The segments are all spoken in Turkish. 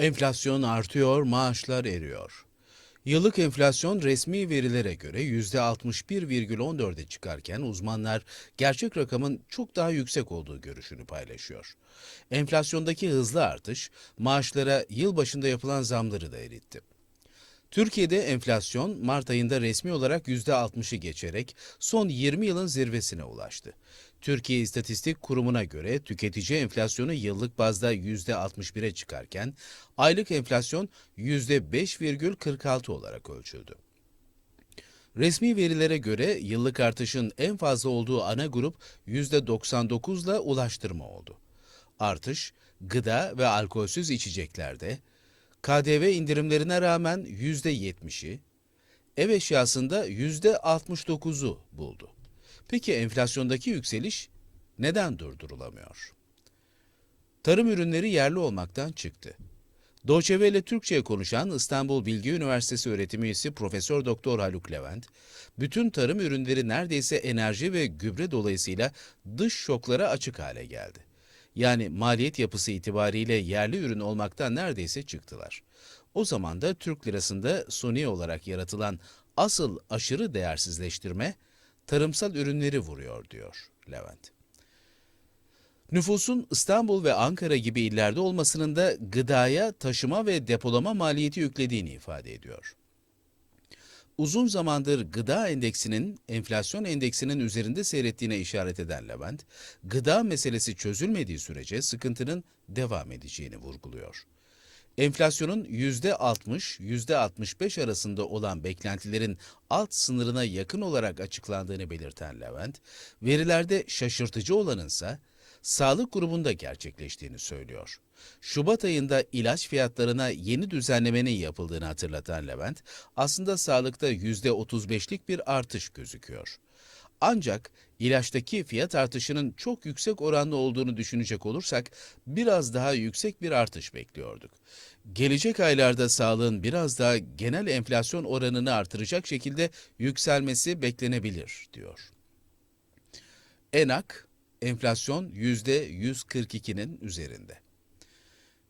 Enflasyon artıyor, maaşlar eriyor. Yıllık enflasyon resmi verilere göre %61,14'e çıkarken uzmanlar gerçek rakamın çok daha yüksek olduğu görüşünü paylaşıyor. Enflasyondaki hızlı artış maaşlara yıl başında yapılan zamları da eritti. Türkiye'de enflasyon Mart ayında resmi olarak %60'ı geçerek son 20 yılın zirvesine ulaştı. Türkiye İstatistik Kurumu'na göre tüketici enflasyonu yıllık bazda %61'e çıkarken aylık enflasyon %5,46 olarak ölçüldü. Resmi verilere göre yıllık artışın en fazla olduğu ana grup %99 ile ulaştırma oldu. Artış gıda ve alkolsüz içeceklerde, KDV indirimlerine rağmen %70'i, ev eşyasında %69'u buldu. Peki enflasyondaki yükseliş neden durdurulamıyor? Tarım ürünleri yerli olmaktan çıktı. Deutsche Welle Türkçe'ye konuşan İstanbul Bilgi Üniversitesi öğretim üyesi Profesör Doktor Haluk Levent, bütün tarım ürünleri neredeyse enerji ve gübre dolayısıyla dış şoklara açık hale geldi. Yani maliyet yapısı itibariyle yerli ürün olmaktan neredeyse çıktılar. O zaman da Türk lirasında suni olarak yaratılan asıl aşırı değersizleştirme tarımsal ürünleri vuruyor diyor Levent. Nüfusun İstanbul ve Ankara gibi illerde olmasının da gıdaya taşıma ve depolama maliyeti yüklediğini ifade ediyor. Uzun zamandır gıda endeksinin enflasyon endeksinin üzerinde seyrettiğine işaret eden Levent, gıda meselesi çözülmediği sürece sıkıntının devam edeceğini vurguluyor. Enflasyonun %60, %65 arasında olan beklentilerin alt sınırına yakın olarak açıklandığını belirten Levent, verilerde şaşırtıcı olanınsa sağlık grubunda gerçekleştiğini söylüyor. Şubat ayında ilaç fiyatlarına yeni düzenlemenin yapıldığını hatırlatan Levent, aslında sağlıkta %35'lik bir artış gözüküyor. Ancak ilaçtaki fiyat artışının çok yüksek oranlı olduğunu düşünecek olursak biraz daha yüksek bir artış bekliyorduk. Gelecek aylarda sağlığın biraz daha genel enflasyon oranını artıracak şekilde yükselmesi beklenebilir, diyor. ENAK, enflasyon %142'nin üzerinde.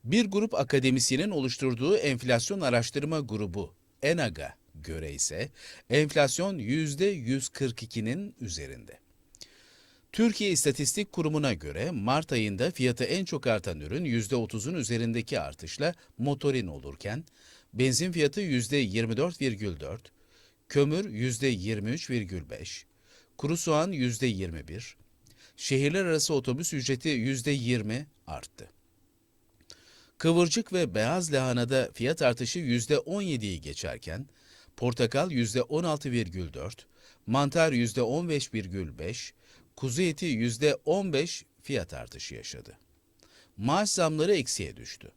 Bir grup akademisyenin oluşturduğu enflasyon araştırma grubu ENAG'a göre ise enflasyon %142'nin üzerinde. Türkiye İstatistik Kurumu'na göre Mart ayında fiyatı en çok artan ürün %30'un üzerindeki artışla motorin olurken, benzin fiyatı %24,4, kömür %23,5, kuru soğan %21, şehirler arası otobüs ücreti %20 arttı. Kıvırcık ve beyaz lahanada fiyat artışı %17'yi geçerken, portakal %16,4, mantar %15,5, kuzu eti %15 fiyat artışı yaşadı. Maaş zamları eksiye düştü.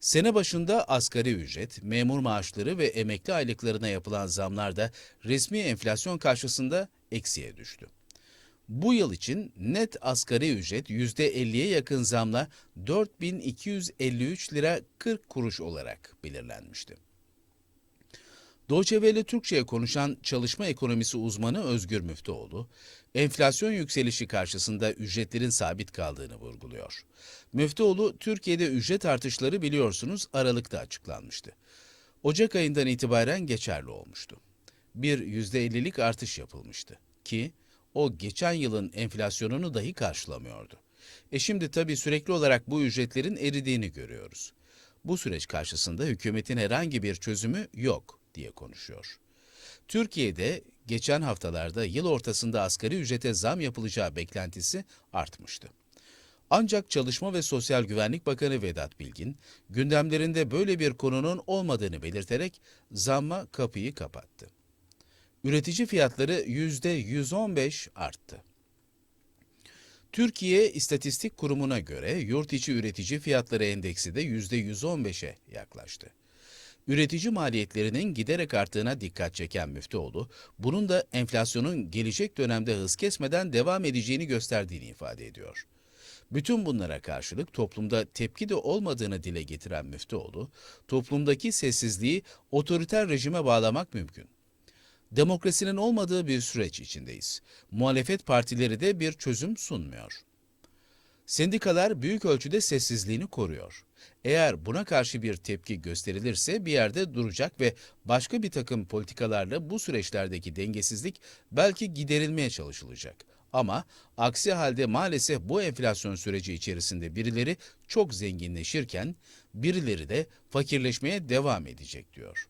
Sene başında asgari ücret, memur maaşları ve emekli aylıklarına yapılan zamlar da resmi enflasyon karşısında eksiye düştü. Bu yıl için net asgari ücret %50'ye yakın zamla 4253 lira 40 kuruş olarak belirlenmişti. Deutsche Welle Türkçe'ye konuşan çalışma ekonomisi uzmanı Özgür Müftüoğlu, enflasyon yükselişi karşısında ücretlerin sabit kaldığını vurguluyor. Müftüoğlu, Türkiye'de ücret artışları biliyorsunuz Aralık'ta açıklanmıştı. Ocak ayından itibaren geçerli olmuştu. Bir %50'lik artış yapılmıştı ki o geçen yılın enflasyonunu dahi karşılamıyordu. E şimdi tabii sürekli olarak bu ücretlerin eridiğini görüyoruz. Bu süreç karşısında hükümetin herhangi bir çözümü yok diye konuşuyor. Türkiye'de geçen haftalarda yıl ortasında asgari ücrete zam yapılacağı beklentisi artmıştı. Ancak Çalışma ve Sosyal Güvenlik Bakanı Vedat Bilgin, gündemlerinde böyle bir konunun olmadığını belirterek zamma kapıyı kapattı. Üretici fiyatları %115 arttı. Türkiye İstatistik Kurumu'na göre yurt içi üretici fiyatları endeksi de %115'e yaklaştı. Üretici maliyetlerinin giderek arttığına dikkat çeken Müftüoğlu, bunun da enflasyonun gelecek dönemde hız kesmeden devam edeceğini gösterdiğini ifade ediyor. Bütün bunlara karşılık toplumda tepki de olmadığını dile getiren Müftüoğlu, toplumdaki sessizliği otoriter rejime bağlamak mümkün. Demokrasinin olmadığı bir süreç içindeyiz. Muhalefet partileri de bir çözüm sunmuyor. Sendikalar büyük ölçüde sessizliğini koruyor. Eğer buna karşı bir tepki gösterilirse bir yerde duracak ve başka bir takım politikalarla bu süreçlerdeki dengesizlik belki giderilmeye çalışılacak. Ama aksi halde maalesef bu enflasyon süreci içerisinde birileri çok zenginleşirken birileri de fakirleşmeye devam edecek diyor.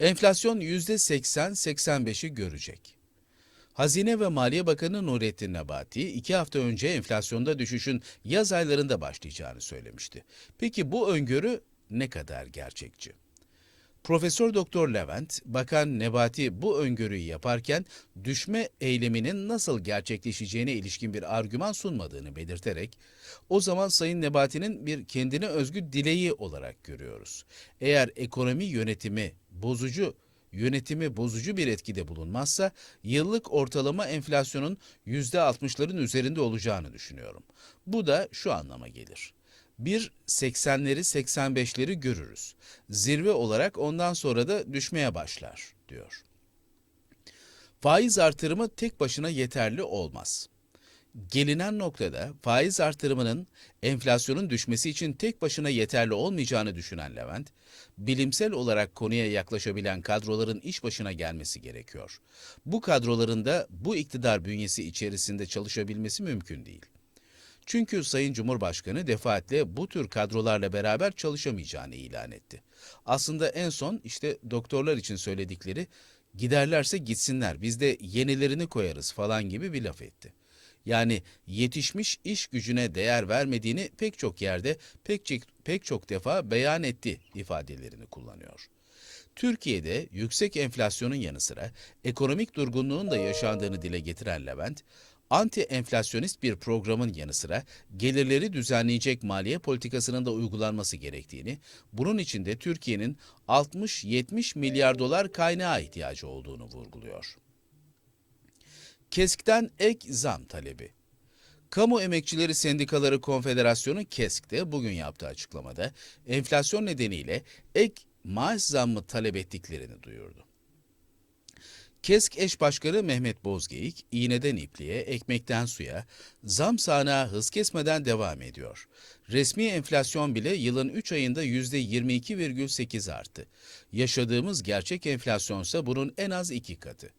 Enflasyon %80-85'i görecek. Hazine ve Maliye Bakanı Nurettin Nebati, iki hafta önce enflasyonda düşüşün yaz aylarında başlayacağını söylemişti. Peki bu öngörü ne kadar gerçekçi? Profesör Doktor Levent, Bakan Nebati bu öngörüyü yaparken düşme eyleminin nasıl gerçekleşeceğine ilişkin bir argüman sunmadığını belirterek, o zaman Sayın Nebati'nin bir kendine özgü dileği olarak görüyoruz. Eğer ekonomi yönetimi bozucu yönetimi bozucu bir etkide bulunmazsa yıllık ortalama enflasyonun %60'ların üzerinde olacağını düşünüyorum. Bu da şu anlama gelir. Bir 80'leri 85'leri görürüz. Zirve olarak ondan sonra da düşmeye başlar diyor. Faiz artırımı tek başına yeterli olmaz. Gelinen noktada faiz artırımının enflasyonun düşmesi için tek başına yeterli olmayacağını düşünen Levent, bilimsel olarak konuya yaklaşabilen kadroların iş başına gelmesi gerekiyor. Bu kadroların da bu iktidar bünyesi içerisinde çalışabilmesi mümkün değil. Çünkü Sayın Cumhurbaşkanı defaatle bu tür kadrolarla beraber çalışamayacağını ilan etti. Aslında en son işte doktorlar için söyledikleri giderlerse gitsinler biz de yenilerini koyarız falan gibi bir laf etti. Yani yetişmiş iş gücüne değer vermediğini pek çok yerde pek çok, pek çok defa beyan etti ifadelerini kullanıyor. Türkiye'de yüksek enflasyonun yanı sıra ekonomik durgunluğun da yaşandığını dile getiren Levent, anti enflasyonist bir programın yanı sıra gelirleri düzenleyecek maliye politikasının da uygulanması gerektiğini, bunun için de Türkiye'nin 60-70 milyar dolar kaynağa ihtiyacı olduğunu vurguluyor. KESK'ten ek zam talebi. Kamu Emekçileri Sendikaları Konfederasyonu KESK'te bugün yaptığı açıklamada enflasyon nedeniyle ek maaş zammı talep ettiklerini duyurdu. KESK eş başkanı Mehmet Bozgeyik, iğneden ipliğe, ekmekten suya, zam sahnağı hız kesmeden devam ediyor. Resmi enflasyon bile yılın 3 ayında %22,8 arttı. Yaşadığımız gerçek enflasyonsa bunun en az iki katı.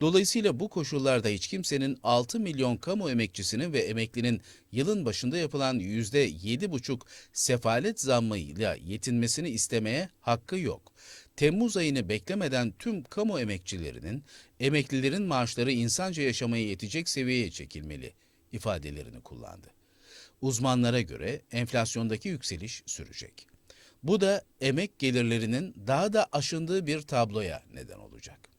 Dolayısıyla bu koşullarda hiç kimsenin 6 milyon kamu emekçisinin ve emeklinin yılın başında yapılan %7,5 sefalet zammıyla yetinmesini istemeye hakkı yok. Temmuz ayını beklemeden tüm kamu emekçilerinin, emeklilerin maaşları insanca yaşamaya yetecek seviyeye çekilmeli ifadelerini kullandı. Uzmanlara göre enflasyondaki yükseliş sürecek. Bu da emek gelirlerinin daha da aşındığı bir tabloya neden olacak.